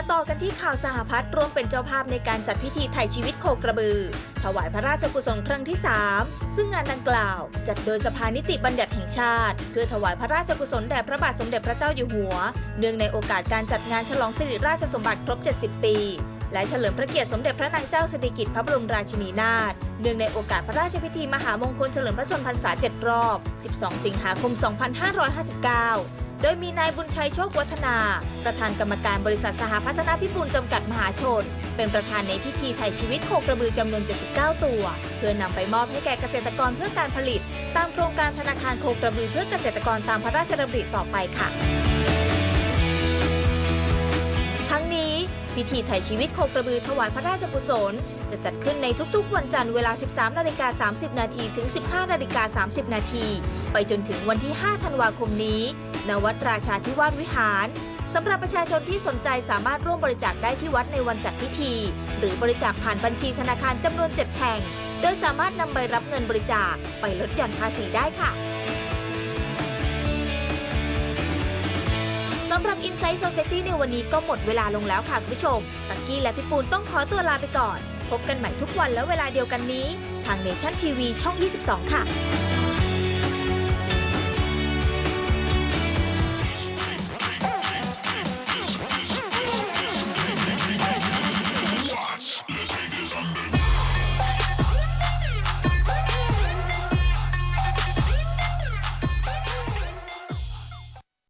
ต่อกันที่ข่าวสหพัฒน์ร่วมเป็นเจ้าภาพในการจัดพิธีไถ่ชีวิตโคกระบือ ถวายพระราชกุศลครั้งที่ 3 ซึ่งงานดังกล่าว จัดโดยสภานิติบัญญัติแห่งชาติ เพื่อถวายพระราชกุศลแด่พระบาทสมเด็จพระเจ้าอยู่หัว เนื่องในโอกาสการจัดงานฉลองสิริราชสมบัติครบ 70 ปี และเฉลิมพระเกียรติสมเด็จพระนางเจ้าสิริกิติ์พระบรมราชินีนาถ เนื่องในโอกาสพระราชพิธีมหามงคลเฉลิมพระชนมพรรษา 7 รอบ 12 สิงหาคม 2559 โดยมีนายบุญชัยโชควัฒนา ประธานกรรมการบริษัทสหพัฒนาพิบูลจำกัดมหาชน เป็นประธานในพิธีไถ่ชีวิตโคกระบือจำนวน 79 ตัว เพื่อนำไปมอบให้แก่เกษตรกรเพื่อการผลิต ตามโครงการธนาคารโคกระบือเพื่อเกษตรกรตามพระราชดำริต่อไปค่ะ ทั้งนี้พิธีไถ่ชีวิตโคกระบือถวายพระราชกุศล จะจัดขึ้นในทุกๆ วันจันทร์เวลา 13นาฬิกา30 นาทีถึง 15นาฬิกา30 นาทีไปจนถึงวันที่ 5 ธันวาคมนี้ ณวัดราชาธิวาสวิหารสำหรับประชาชนที่สนใจสามารถร่วมบริจาคได้ที่วัดในวันจัดพิธี หรือบริจาคผ่านบัญชีธนาคารจำนวน 7 แห่ง โดยสามารถนำใบรับเงินบริจาคไปลดหย่อนภาษีได้ค่ะสำหรับ Insight Society ในวันนี้ก็หมดเวลาลงแล้วค่ะคุณผู้ชม ตักกี้และพี่ปูนต้องขอตัวลาไปก่อน พบกันใหม่ทุกวันและเวลาเดียวกันนี้ ทาง Nation TV ช่อง 22 ค่ะ